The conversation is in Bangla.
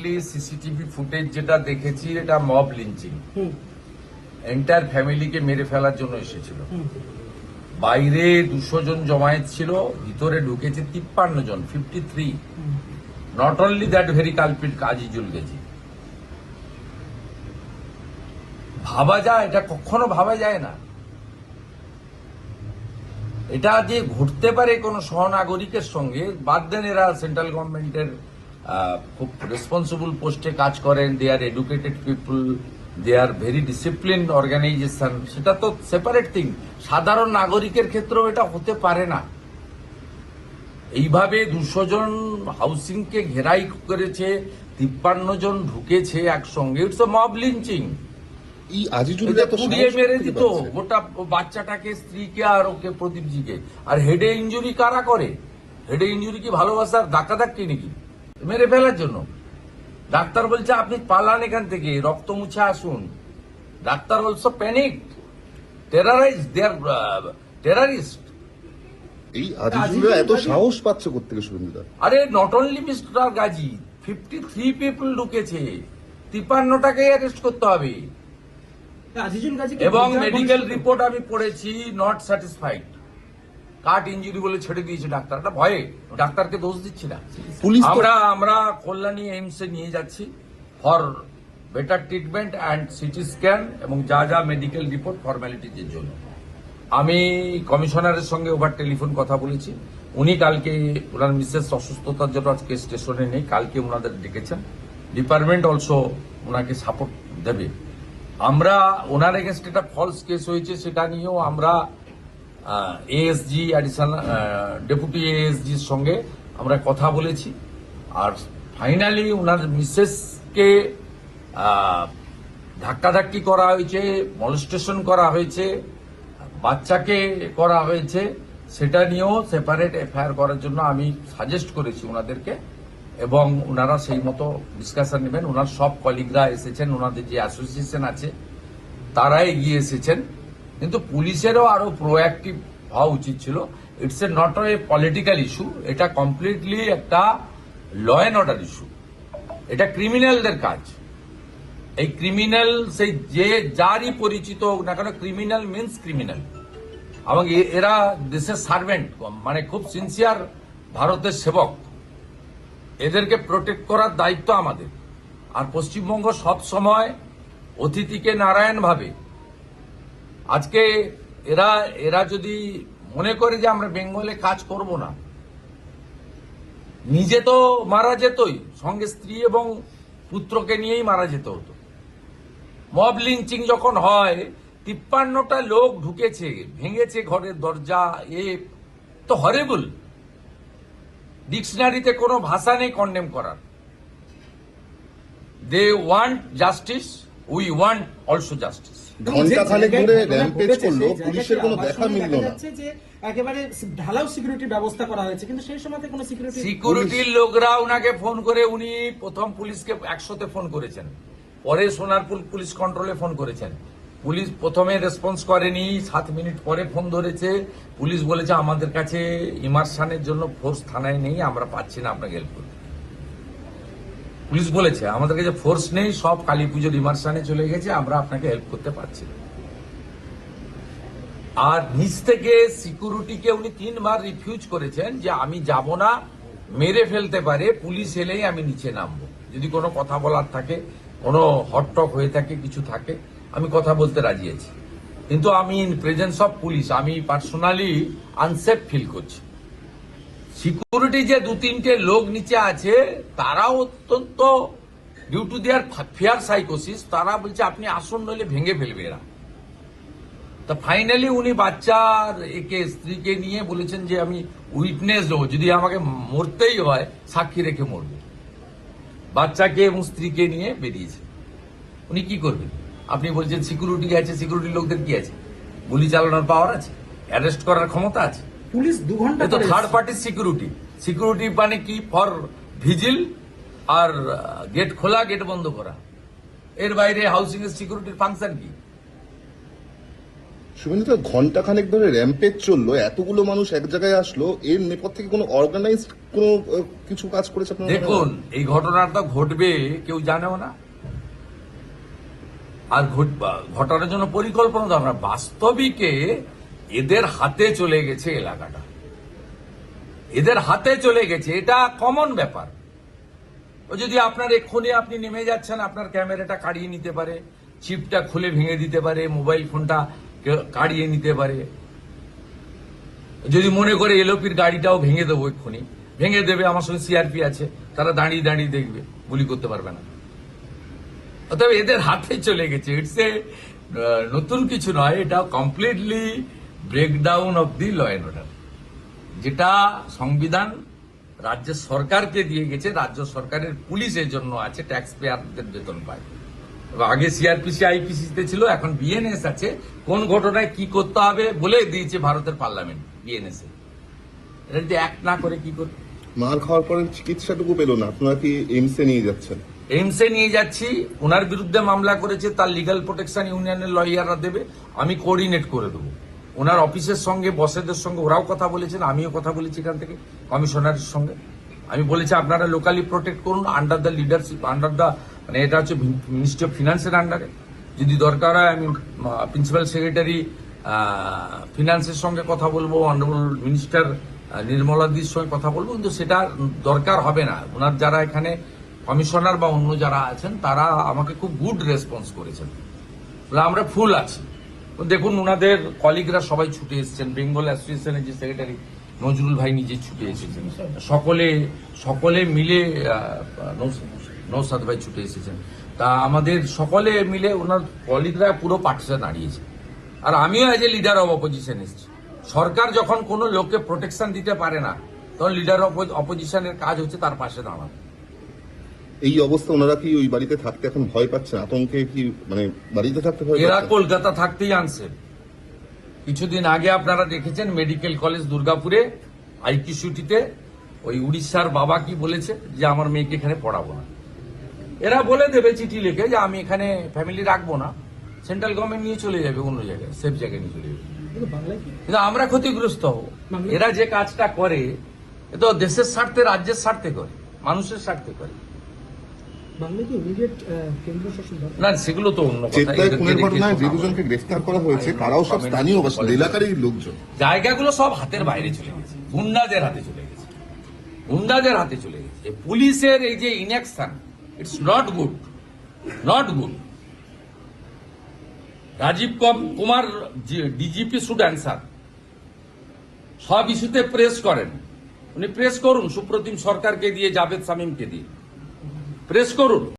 কারেন্টলি সিসিটিভি ফুটেজ যেটা দেখেছি এটা মব লিঞ্চিং হুম। এন্টায়ার ফ্যামিলিকে মেরে ফেলার জন্য এসেছিল। বাইরে দুশো জন জমায়েত ছিল ভিতরে ঢুকেছে তিপ্পান্ন জন fifty three not only that very culprit Azizul গেছি ভাবা যায় এটা কখনো ভাবা যায় না। এটা যে ঘটতে পারে কোন সহনাগরিকের সঙ্গে বাদ দেন এরা সেন্ট্রাল গভর্নমেন্টের খুব রেসপন্সিবল পোস্টে কাজ করেন they are educated people they are very discipline organisation সেটা তো সেপারেট থিং সাধারণ নাগরিকের ক্ষেত্রেও এটা হতে পারে না। এইভাবে দুশো জন হাউসিংকে ঘেরাই করেছে তিপ্পান্ন জন ঢুকেছে একসঙ্গে। ইটস মব লিঞ্চিং মেরে দিত গোটা বাচ্চাটাকে স্ত্রীকে আর ওকে প্রদীপজিকে। আর হেডে ইঞ্জুরি কারা করে? হেডে ইঞ্জুরি কি ভালোবাসার ধাক্কা ধাক্কি নাকি? মেরে ফেলার জন্য। ডাক্তার বলছে আপনি পালান এখান থেকে রক্ত মুছে আসুন। Doctor also panic terrorise they're terrorist. এই আজিজুল এত সাহস পাচ্ছে কোথেকে শুভেন্দুদা আরে not only mister Gazi fifty three people ঢুকেছে তিপ্পান্নটাকে অ্যারেস্ট করতে হবে। আজিজুল গাজী এবং মেডিকেল রিপোর্ট আমি পড়েছি নট স্যাটিসফাইড কাট ইঞ্জুরি বলে ছেড়ে দিয়েছে ডাক্তারটা ভয়ে ডাক্তারকে দোষ দিচ্ছি না। পুলিশ আমরা আমরা কল্যাণী এইমসে নিয়ে যাচ্ছি for better treatment and CT scan এবং যা যা মেডিকেল রিপোর্ট ফর্মালিটিজের জন্য। আমি কমিশনারের সঙ্গে ওভার টেলিফোন কথা বলেছি। উনি কালকে ওনার মিসেস অসুস্থতার জন্য আজকে স্টেশনে নেই কালকে ওনাদের ডেকেছেন। ডিপার্টমেন্ট অলসো ওনাকে সাপোর্ট দেবে। আমরা ওনার এগেনস্ট একটা ফলস কেস হয়েছে সেটা নিয়েও আমরা এএসজি অ্যাডিশনাল ডেপুটি এএসজির সঙ্গে আমরা কথা বলেছি। আর ফাইনালি ওনার মিসেসকে ধাক্কাধাক্কি করা হয়েছে মলস্টেশন করা হয়েছে, বাচ্চাকে করা হয়েছে, সেটা নিয়েও সেপারেট এফআইআর করার জন্য আমি সাজেস্ট করেছি ওনাদেরকে এবং ওনারা সেই মতো ডিসকাশন নেবেন। ওনার সব কলিগরা এসেছেন ওনাদের যে অ্যাসোসিয়েশন আছে তারা এগিয়ে এসেছেন। কিন্তু পুলিশেরও আরও প্রোঅ্যাক্টিভ হওয়া উচিত ছিল। It's a not a political issue এটা কমপ্লিটলি একটা ল অ্যান্ড অর্ডার ইস্যু এটা ক্রিমিনালদের কাজ। এই ক্রিমিনাল সেই যে যারই পরিচিত হোক না কেন ক্রিমিনাল মিন্স ক্রিমিনাল এবং এরা দেশের সার্ভেন্ট মানে খুব সিনসিয়ার ভারতের সেবক। এদেরকে প্রোটেক্ট করার দায়িত্ব আমাদের। আর পশ্চিমবঙ্গ সব সময় অতিথিকে নারায়ণ ভাবে আজকে এরা এরা যদি মনে করে যে আমরা বেঙ্গলে কাজ করব না, নিজে তো মারা যেতই, সঙ্গে স্ত্রী এবং পুত্রকে নিয়েই মারা যেত হতো। মব লিঞ্চিং যখন হয়, তিপ্পান্নটা লোক ঢুকেছে, ভেঙেছে ঘরের দরজা, এ, তো হরেবল ডিকশনারিতে কোনো ভাষা নেই কন্ডেম করার। They want justice we want also justice ঘণ্টা খানেক ধরে র্যাম্পেজ করল পুলিশের কোনো দেখা মিলল না। একেবারে ঢালাও সিকিউরিটি ব্যবস্থা করা হয়েছে কিন্তু সেই সময়তে কোনো সিকিউরিটি সিকিউরিটির লোকরা ওনাকে ফোন করে উনি প্রথম পুলিশকে একশোতে ফোন করেছেন। পরে সোনারপুর পুলিশ কন্ট্রোলে ফোন করেছেন। পুলিশ প্রথমে রেসপন্স করেনি সাত মিনিট পরে ফোন ধরেছে। পুলিশ বলেছে আমাদের কাছে ইমার্শনের জন্য ফোর্স থানায় নেই আমরা পাচ্ছি না আপনাকে হেল্প করতে। পুলিশ বলেছে, আমাদের কাছে ফোর্স নেই, সব কালী পুজোর ইমার্শনে চলে গেছে, আমরা আপনাকে হেল্প করতে পারছি আর নিচ থেকে সিকিউরিটিকে উনি তিনবার রিফিউজ করেছেন যে, আমি যাব না, মেরে ফেলতে পারে, পুলিশ এলেই আমি নিচে নামবো। যদি কোনো কথা বলার থাকে, কোনো হটটক হয়ে থাকে, কিছু থাকে, আমি কথা বলতে রাজি আছি। কিন্তু আমি ইন প্রেজেন্স অফ পুলিশ আমি পার্সোনালি আনসেফ ফিল করছি। সিকিউরিটি যে দু তিনটে লোক নিচে আছে, তারাও অত্যন্ত ডিউ টু দেয়ার ফিয়ার সাইকোসিস তারা বলছে, আপনি আসুন, নইলে ভেঙে ফেলবে এরা। তা ফাইনালি উনি বাচ্চার একে স্ত্রীকে নিয়ে বলেছেন যে, আমি উইটনেস দেবো। যদি আমাকে মরতেই হয়, সাক্ষী রেখে মরবে। বাচ্চাকে এবং স্ত্রীকে নিয়ে বেরিয়েছে। উনি কি করবেন? আপনি বলছেন, সিকিউরিটি আছে, সিকিউরিটি লোকদের কি আছে? গুলি চালানোর পাওয়ার আছে? অ্যারেস্ট করার ক্ষমতা আছে? পুলিশ দু ঘণ্টা তো থার্ড পার্টি সিকিউরিটি সিকিউরিটি মানে কি? ফর ভিজিল আর গেট খোলা গেট বন্ধ করা। এর বাইরে হাউসিং এর সিকিউরিটির ফাংশন কি? শুভেন্দুদা ঘণ্টা খানেক ধরে র্যাম্পেজ চলল এতগুলো মানুষ এক জায়গায় আসলো এর নেপথ্যে কি কোনো অর্গানাইজড কোনো কিছু কাজ করেছে আপনার দেখুন এই ঘটনাটা ঘটবে কেউ জানেও না। আর ঘট- ঘটানোর জন্য পরিকল্পনা দরকার বাস্তবিকে এদের হাতে চলে গেছে এলাকাটা। এদের হাতে চলে গেছে, এটা কমন ব্যাপার। ও যদি আপনার এক্ষুনি আপনি নেমে যাচ্ছেন, আপনার ক্যামেরাটা কাড়িয়ে নিতে পারে চিপটা খুলে ভেঙে দিতে পারে মোবাইল ফোনটা কাড়িয়ে নিতে পারে। যদি মনে করে এলোপির গাড়িটাও ভেঙে দেবো এক্ষুনি, ভেঙে দেবে, আমার সঙ্গে সিআরপি আছে, তারা দাঁড়িয়ে দাঁড়িয়ে দেখবে, গুলি করতে পারবে না। অতএব এদের হাতে চলে গেছে ইটস এ নতুন কিছু নয়, এটা completely breakdown of the law and order যেটা সংবিধান রাজ্য সরকারকে দিয়ে গেছে রাজ্য সরকারের পুলিশ এর জন্য আছে ট্যাক্স পেয়ারদের বেতন পায়। আগে সিআরপিসি আইপিসি তে ছিল এখন বিএনএস আছে। কোন ঘটনায় কি করতে হবে বলে দিয়েছে ভারতের পার্লামেন্ট বিএনএস এ। এটা যদি অ্যাক্ট না করে কি করবে? মার খাওয়ার পরে চিকিৎসাটুকু পেল না আপনারা কি এইমসে নিয়ে যাচ্ছেন? এইমসে নিয়ে যাচ্ছি ওনার বিরুদ্ধে মামলা করেছে তার লিগাল প্রোটেকশন ইউনিয়নের লয়াররা দেবে আমি কোঅর্ডিনেট করে দেবো। ওনার অফিসের সঙ্গে, বসেদের সঙ্গে, ওরাও কথা বলেছেন, আমিও কথা বলেছি এখান থেকে, কমিশনারের সঙ্গে। আমি বলেছি, আপনারা লোকালি প্রোটেক্ট করুন under the leadership under the মানে এটা হচ্ছে মিনিস্ট্রি অফ ফিনান্সের আন্ডারে যদি দরকার হয়, আমি প্রিন্সিপাল সেক্রেটারি ফিনান্সের সঙ্গে কথা বলব অনারেবল মিনিস্টার নির্মলাদির সঙ্গে কথা বলব, কিন্তু সেটা দরকার হবে না। ওনার যারা এখানে কমিশনার বা অন্য যারা আছেন, তারা আমাকে খুব গুড রেসপন্স করেছেন। আমরা ফুল আছি। দেখুন ওনাদের কলিগরা সবাই ছুটে এসেছেন। বেঙ্গল অ্যাসোসিয়েশনের যে সেক্রেটারি নজরুল ভাই নিজে ছুটে এসেছেন। সকলে সকলে মিলে নৌসাদ ভাই ছুটে এসেছেন। তা আমাদের সকলে মিলে ওনার কলিগরা পুরো পার্টিসে দাঁড়িয়েছে। আর আমিও as a leader of opposition এসেছি। সরকার যখন কোনো লোককে প্রোটেকশন দিতে পারে না, তখন লিডার অপোজিশনের কাজ হচ্ছে তার পাশে দাঁড়ানো। এই অবস্থা ওনারা কি ওই বাড়িতে থাকতে এখন ভয় পাচ্ছেন আতঙ্কে কি মানে বাড়িতে থাকতে ভয় এরা কলকাতা থাকতেই আনছে। কিছুদিন আগে আপনারা দেখেছেন মেডিকেল কলেজ দুর্গাপুরে আইকি আইকিসুটিতে ওই উড়িষ্যার বাবা কি বলেছে যে আমার মেয়েকে এখানে পড়াবো না। এরা বলে দেবে চিঠি লিখে যে আমি এখানে ফ্যামিলি রাখব না। সেন্ট্রাল গভর্নমেন্ট নিয়ে চলে যাবে অন্য জায়গায় সেফ জায়গায় নিয়ে চলে যাবে। কিন্তু আমরা ক্ষতিগ্রস্ত হব। এরা যে কাজটা করে এ তো দেশের স্বার্থে রাজ্যের স্বার্থে করে মানুষের স্বার্থে করে। না সেগুলো তো অন্য কথা। চেত্তায় এদেরকে খুনের রেখে ঘটনায় যে শোনাবো। দুজনকে গ্রেফতার করা হয়েছে। তারাও সব স্থানীয় এলাকারই লোকজন। জায়গাগুলো সব হাতের বাইরে চলে গেছে। গুন্ডাদের হাতে চলে গেছে। গুন্ডাদের হাতে চলে গেছে। পুলিশের এই যে inaction it's not good not good Rajeev com- Kumar DGP should answer. সব ইস্যুতে প্রেস করেন। উনি প্রেস করুন সুপ্রতিম সরকারকে দিয়ে জাভেদ সামিমকে দিয়ে। প্রেস করুন।